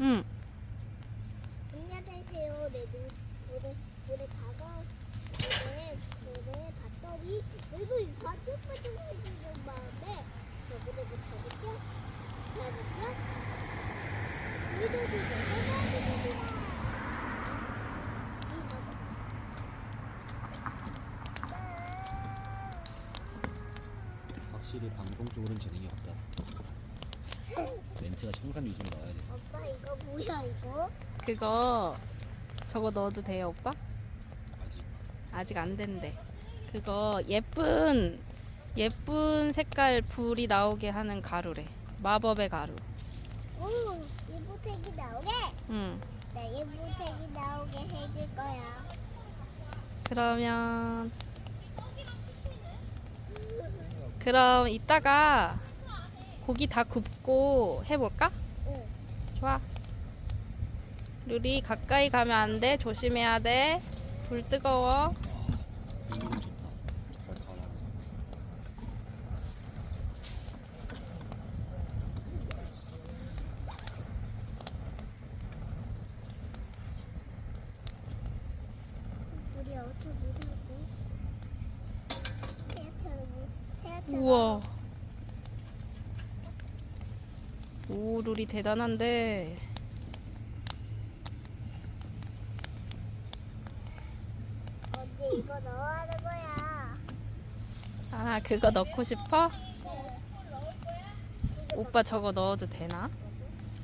응. 안녕하세요. 내 눈, 물에, 물에 다가, 물에, 물에 봤더니, 너도 반짝반짝해지는 마음에, 저거를 붙여볼게. 자는요? 물도지 내가 확실히 방송 쪽으로는 재능이 없다. 멘트가 청산 유수로 나와야 돼. 오빠 이거 뭐야 이거? 그거 저거 넣어도 돼요, 오빠? 아직 아직 안 된대. 그거 예쁜 예쁜 색깔 불이 나오게 하는 가루래. 마법의 가루. 오, 이보색이 나오게? 응. 네, 이보색이 나오게 해줄 거야. 그러면 그럼 이따가 고기 다 굽고 해볼까? 응. 좋아. 루리 가까이 가면 안 돼. 조심해야 돼. 불 뜨거워. 좋다. 우리 어떻게 못하지? 우와. 오, 루리 대단한데. 언니 이거 넣어야 하는 거야. 아, 그거 넣고 싶어? 오빠 저거 넣어도 되나?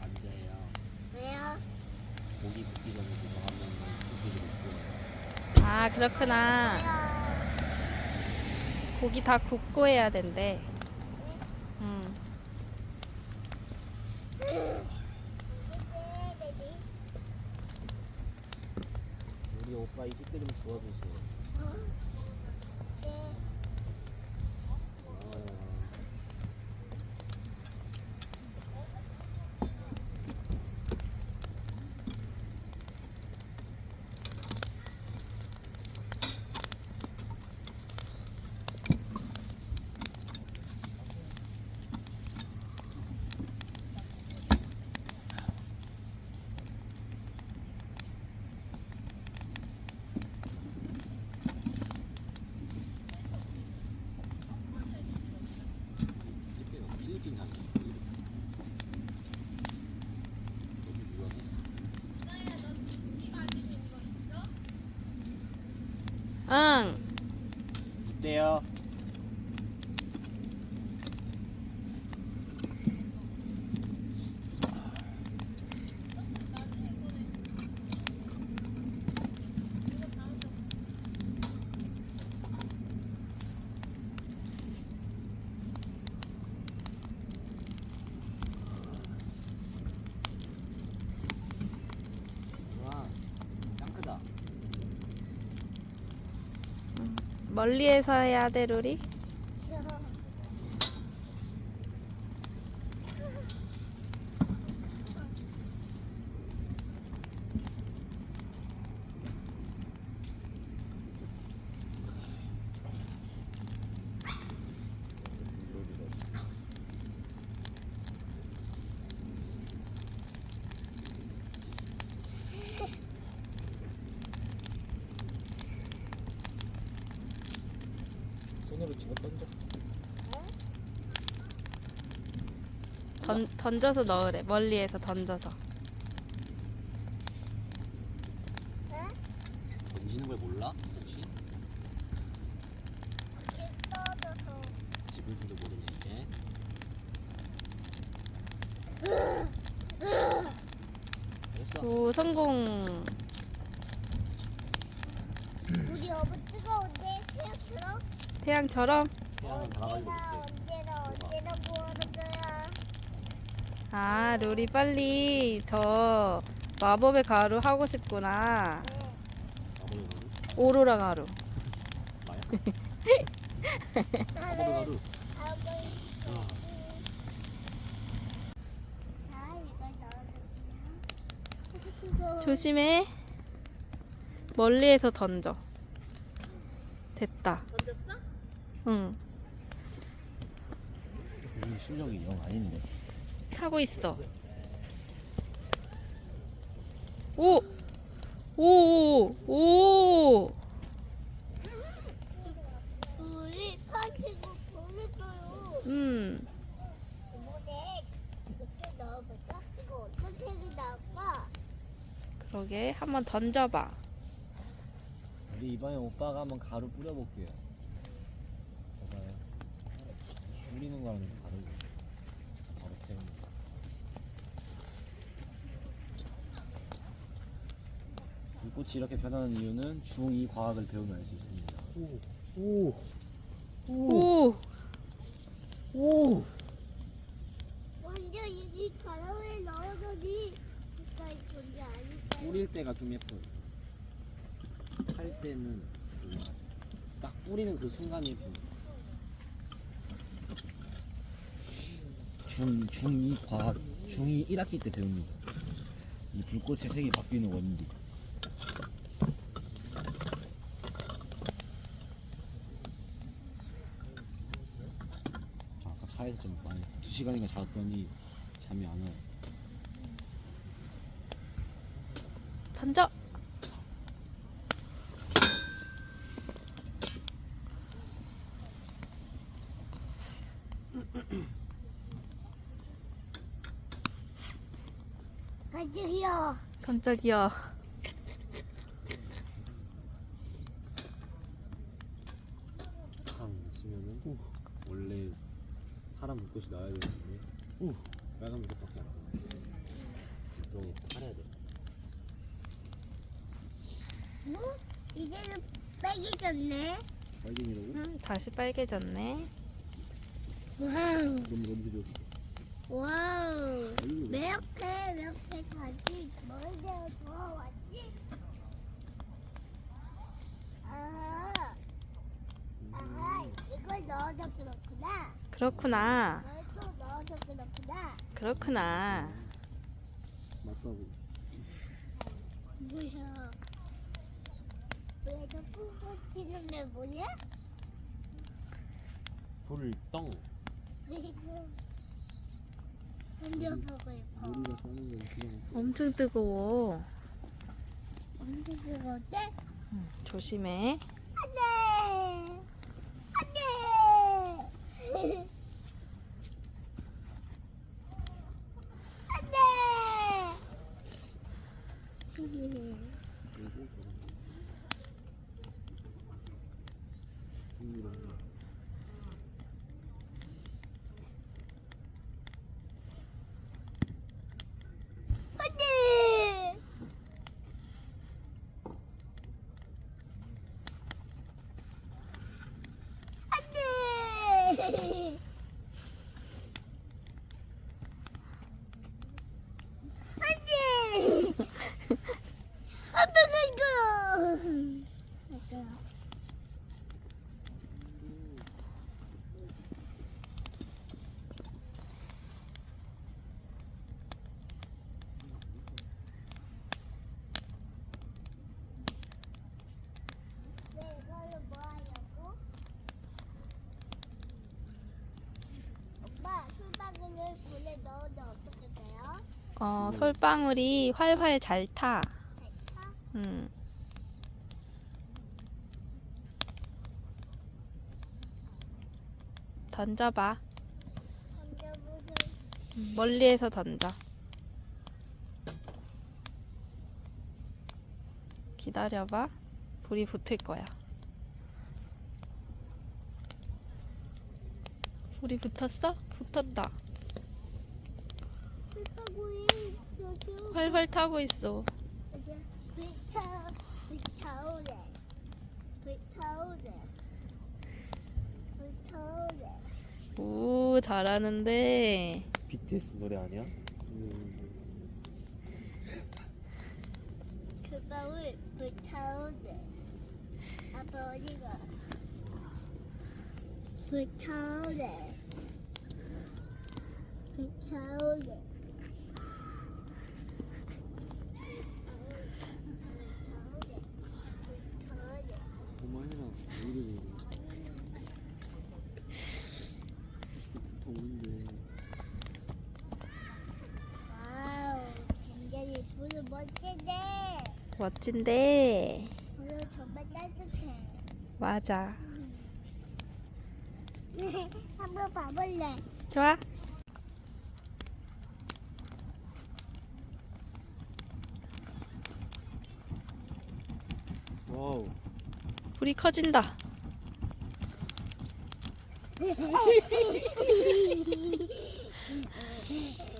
안 돼요. 넣- 왜요? 고기 굽기 전에 그거 하면 고기를 못 구워요. 아, 그렇구나. 왜요? 고기 다 굽고 해야 된대. 응. 우리 오빠 이좀 주워주세요. 네. 고마워요. 집게가 필리핀 향이야. 필리핀. 여기 유학이 응. 이때요. 와, 짱 크다. 멀리에서 해야 돼, 루리. 손으로 집어 던져. 던, 던져서 넣으래. 멀리에서 던져서. 응? 던지는 걸 몰라? 혹시? 떠져서. 집을 줄도 모르는 게. 됐어. 오, 성공. 우리 너무 뜨거운데? 태양처럼? 태양처럼? 태양은 달아가지고 있대. 언제나 언제나 구워는 거야. 아, 루리 빨리 저 마법의 가루 하고 싶구나. 오로라 가루. 마야? 조심해. 멀리에서 던져. 됐다. 던졌어? 응. 우리 실력이 영 아닌데. 하고 있어. 오! 오! 오! 우리 파티고 보냈어요. 음. 이번에 이렇게 넣어볼까? 이거 어떻게 나올까? 그러게. 한번 던져봐. 우리 이번에 오빠가 한번 가루 뿌려볼게요. 봐봐요. 뿌리는 거랑 좀 다르고. 바로 태우는 거. 불 꽃이 이렇게 변하는 이유는 중2 과학을 배우면 알 수 있습니다. 오, 오, 오! 오. 완전 이 가로에 넣어서니 가까이 건지 아닐까요? 뿌릴 때가 좀 예뻐요. 할 때는. 딱 뿌리는 그 순간이 예뻐요. 중, 중2 과학, 중2 1학기 때 배웁니다. 이 불꽃의 색이 바뀌는 원리. 아, 아까 차에서 좀 많이, 두 시간인가 잤더니 잠이 안 와요. 던져! 가지요. 깜짝이야. 탕 치면은 원래 파란 불꽃이 나와야 되는데 빨간 불꽃밖에 안. 보통 팔아야 돼. 뭐? 이제는 빨개졌네. 빨갱이라고? 음, 다시 빨개졌네. 와우. 너무 연습이 와우. 아이고. 이렇게 이렇게 다시 먼저 들어왔지? 아, 아, 이걸 넣어서 그렇구나. 그렇구나. 넣어서 그렇구나. 뭐야? 게 뭐냐? 싶어. 싸는 그냥 엄청 뜨거워. 언제 쓰거든? 음, 조심해. 안돼! 안돼! 안돼! 그리고 이런 거. 안돼! 안돼! 안돼! 아빠가 이거! 아빠. 네, 이거는 뭐 하려고? 오빠, 술바구니를 물에 넣으면 어떻게 돼요? 어, 솔방울이 활활 잘 타. 될까? 음. 던져봐. 던져보세요. 멀리에서 던져. 기다려봐. 불이 붙을 거야. 불이 붙었어? 붙었다. 술바구니 여기 활활 타고 있어. 여기 불타 불타오래 불타오래 불타오래 오, 잘하는데. BTS 노래 아니야? 그 방울 불타오래 아빠 어디가 불타오래 불타오래 그만해라. 우리 더운데. 와우 굉장히 불을 멋지네. 멋진데. 오늘 정말 따뜻해. 맞아. 한번 봐볼래? 좋아. 와우. 불이 커진다.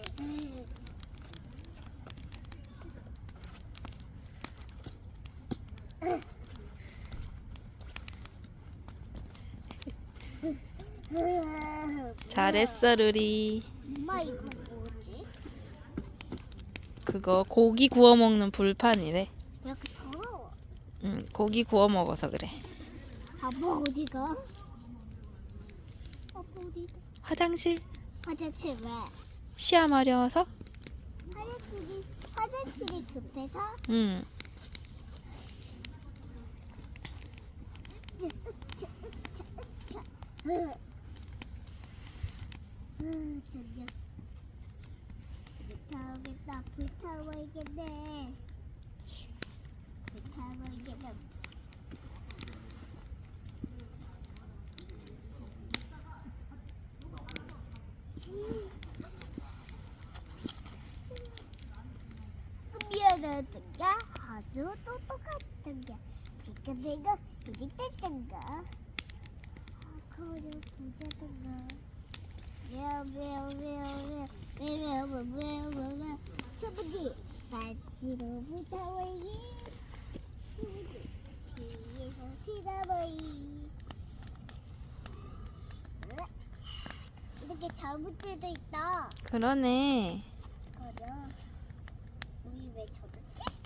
잘했어, 루리. 엄마 이거 뭐지? 그거 고기 구워 먹는 불판이래. 왜 이렇게 더러워? 응, 고기 구워 먹어서 그래. 아빠 어디가? 아빠 어디가? 화장실 화장실 왜? 시야 마려워서? 화장실이 화장실이 급해서? 응. Put up, put away get there. Put away get them. ビアのやつが外をとっとかったんじゃ。ピカデが。 재밌다던가? 아코를 부자던가. 매우 매우 매우 매우 매우 매우 매우 매우 수부지! 마지로 불타오르기 수부지! 뒤에서 치다보이 이렇게 잘못되어 있다. 그러네. 그래 우리 왜 젖었지?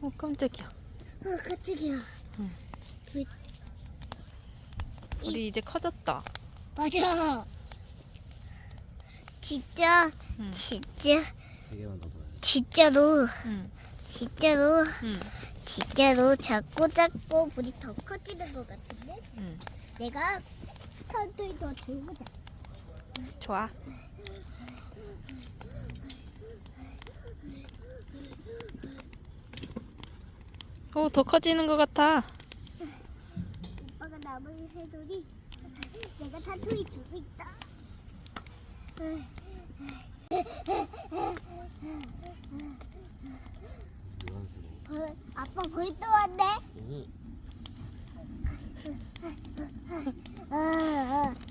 어, 깜짝이야. 아 깜짝이야 응. 왜 우리 이 제 커졌다. 맞아. 진짜, 응. 진짜. 진짜로, 응. 진짜로, 응. 진짜로 작고 작고 물이 더 커지는 것 같은데? 응. 내가 선두에 더 들고 자. 좋아. 오, 더 커지는 것 같아. 오빠가 나머지 새돌이 내가 사투리 주고 있다. 벌- 아빠 벌써 왔네. 아, 아. 아.